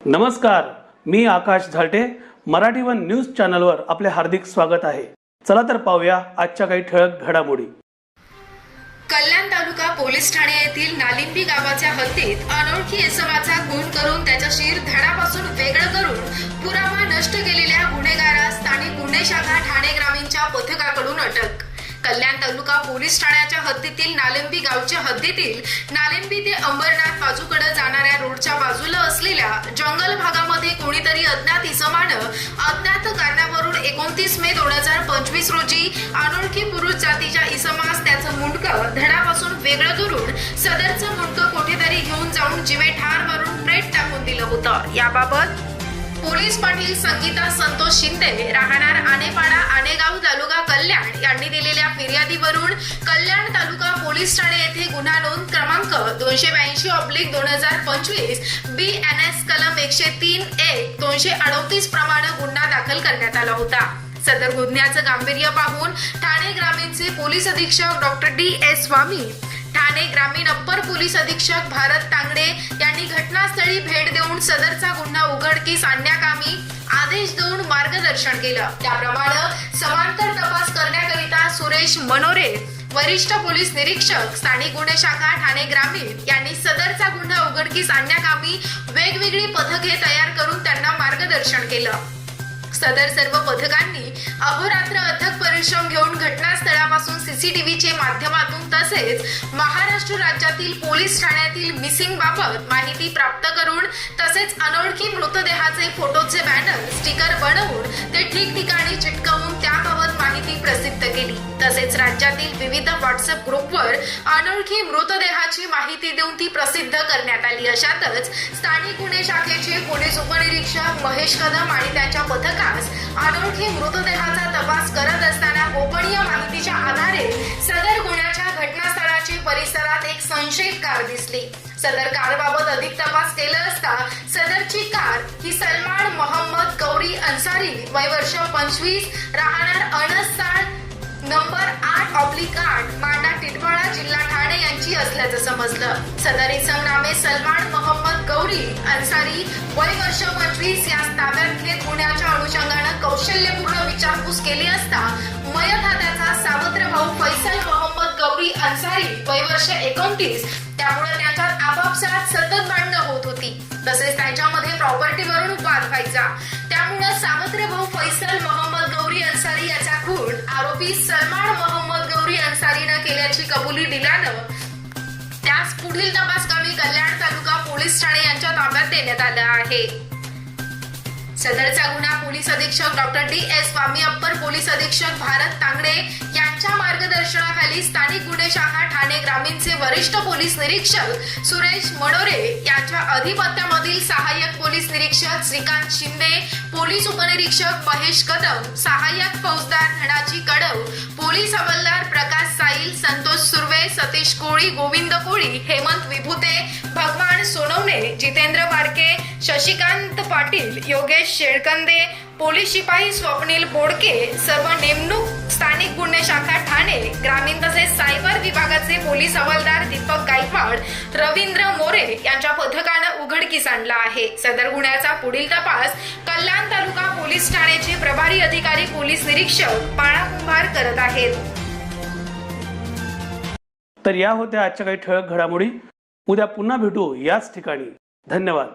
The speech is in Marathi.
नमस्कार मी आकाश झालटे. मराठी वन न्यूज चॅनलवर आपले हार्दिक स्वागत आहे. चला तर पाहूया आजच्या काही ठळक घडामोडी. कल्याण तालुका पोलीस ठाणे येथील नालिंबी गावाच्या हद्दीत अनोळखी इसमाचा खून करून त्याच्या शिर धडापासून वेगळं करून पुरावा नष्ट केलेल्या गुन्हेगारास स्थानिक गुन्हे शाखा ठाणे ग्रामीणच्या पथकाकडून अटक. कल्याण तालुका पोलीस ठाण्याच्या हद्दीतील नालिंबी गावच्या हद्दीतील नालिंबी ते अंबरनाथ बाजूकडे जाणाऱ्या रोडच्या बाजूला असलेल्या जंगल भागामध्ये कोणीतरी अज्ञात इसमानं अज्ञात कारणावरून एकोणतीस मे दोन हजार पंचवीस रोजी अनोळखी पुरुष जातीच्या इसमास त्याचं मुंडकं धडापासून वेगळं करून सदरचं मुंडकं कुठेतरी घेऊन जाऊन जिवे ठार मारून प्रेट टाकून दिलं होतं. याबाबत पोलीस पाटील संगीता संतोष शिंदे राहणार आनेपाडा आनेगाव तालुका कल्याण यांनी दिलेल्या फिर्यादीवरून कल्याण तालुका पोलीस ठाणे येथे गुन्हा नोंद क्रमांक दोनशे ब्याऐंशी ऑब्लिक दोन हजार पंचवीस बी एन एस कलम एकशे तीन एक दोनशे अडोतीस प्रमाणे गुन्हा दाखल करण्यात आला होता. सदर गुन्ह्याचं गांभीर्य पाहून ठाणे ग्रामीणचे पोलीस अधीक्षक doctor D S Swami Thane ग्रामीण अप्पर पोलीस अधीक्षक भारत तांगडे यांनी घटनास्थळी भेट देऊन सदरचा गुन्हा उघडकीस आणण्याकामी आदेश देऊन मार्गदर्शन केलं. त्याप्रमाणे समांतर तपास करण्याकरिता सुरेश मनोरे वरिष्ठ पोलीस निरीक्षक स्थानिक गुन्हे शाखा ठाणे ग्रामीण यांनी सदरचा गुन्हा उघडकीस आणण्याकामी वेगवेगळी पथके तयार करून त्यांना मार्गदर्शन केलं. सदर सर्व पथकांनी अहोरात्र अथक परिश्रम घेऊन घटनास्थळापासून सीसीटीव्हीचे माध्यमातून तसेच महाराष्ट्र राज्यातील पोलीस ठाण्यातील मिसिंग बाबत माहिती प्राप्त करून तसेच अनोळखी मृतदेहाचे फोटोचे बॅनर स्टिकर बनवून ते ठिकठिकाणी चिटकवून त्याबाबत माहिती प्रसिद्ध केली. तसेच राज्यातील विविध व्हॉट्सअप ग्रुपवर अनोळखी मृतदेहाची माहिती देऊन ती प्रसिद्ध करण्यात आली. अशातच स्थानिक गुन्हे शाखेचे पोलीस उपनिरीक्षक महेश कदम आणि त्याच्या पथकास अनोळखी मृतदेहाचा तपास करत असताना गोपनीय माहितीच्या आधारे कार दिसली. सदर कारबाबत अधिक तपास केला असता सदरची कार ही सलमान मोहम्मद गौरी अन्सारी वय वर्ष पंचवीस राहणार अनसाळ नंबर आठ ऑब्लिक आठ मांडा टिटवाळा जिल्हा ठाणे यांची असल्याचं समजलं. सदर संग्रामे सलमान मोहम्मद गौरी अन्सारी वय वर्ष पंचवीस यास ताब्यात घेत गुन्ह्याच्या अनुषंगानं कौशल्यपूर्ण विचारपूस केली असता मयत हा त्याचा सावत्र भाऊ फैसल मोहम्मद गौरी अन्सारी वय वर्ष एकोणतीस त्यामुळे त्यांच्यात आपापसात सतत भांडणं होत होती. तसेच त्यांच्यामध्ये प्रॉपर्टीवरून वाद व्हायचा. त्यामुळे सावत्र भाऊ फैसल मोहम्मद गौरी अन्सारी याचा खून आरोपी सलमान मोहम्मद गौरी अन्सारीनं केल्याची कबुली दिल्यानं त्यास पुढील तपास कमी कल्याण तालुका पोलीस ठाणे यांच्या ताब्यात देण्यात आलं आहे. सदरचा गुन्हा पोलीस अधीक्षक doctor D S Swami upper police अधीक्षक भारत तांगडे यांच्या मार्गदर्शनाखाली स्थानिक गुन्हे शाखा ठाणे ग्रामीणचे वरिष्ठ पोलीस निरीक्षक सुरेश मनोरे यांच्या अधिपत्यामधील सहाय्यक पोलीस निरीक्षक श्रीकांत शिंदे पोलीस उपनिरीक्षक महेश कदम सहाय्यक फौजदार धनाजी कडव पोलीस हवालदार प्रकाश साईल संतोष सुर्वे सतीश कोळी गोविंद कोळी हेमंत विभुते भगवान सोनवणे जितेंद्र बारके शशिकांत पाटील योगेश शेळकंदे पोलीस शिपाई स्वप्नील बोडके सर्व नेमणूक स्थानिक गुन्हे शाखा ठाणे ग्रामीण तसेच सायबर विभागाचे पोलीस हवालदार दीपक गायकवाड रवींद्र मोरे यांच्या पथकानं उघडकीस आणला आहे सदर गुन्ह्याचा पुढील तपास कल्याण तालुका पोलीस ठाण्याचे प्रभारी अधिकारी पोलीस निरीक्षक बाळा कुंभार करत आहेत तर या होत्या आजच्या काही ठळक घडामोडी. उद्या पुन्हा भेटू याच ठिकाणी. धन्यवाद.